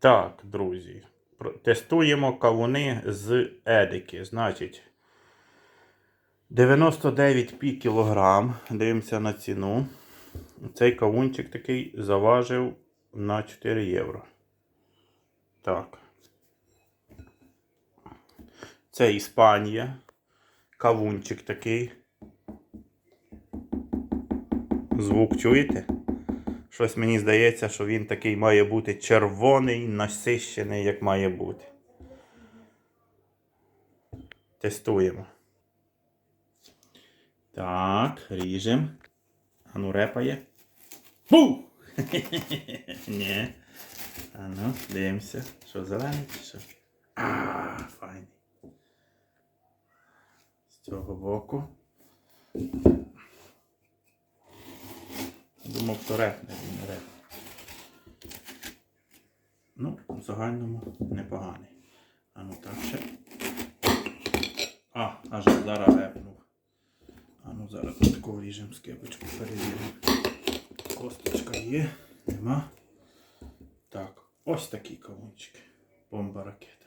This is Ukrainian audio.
Так, друзі. Тестуємо кавуни з едики. Значить, 99 пі кілограм. Дивимося на ціну. Цей кавунчик такий заважив на 4 євро. Так. Це Іспанія. Кавунчик такий. Звук чуєте? Щось мені здається, що він такий має бути червоний, насищений, як має бути. Тестуємо. Так, ріжемо. Ану репає. Бу! Ні. Ану, дивимося. Що зелений чи що? А, файний. З цього боку. Думав, то репне, він не. Ну, в загальному непоганий. А ну так ще. А, аж зараз репнув. А ну зараз таку вріжемо скибочку, перевіримо. Косточка є, нема. Так, ось такі кавунчики. Бомба ракет.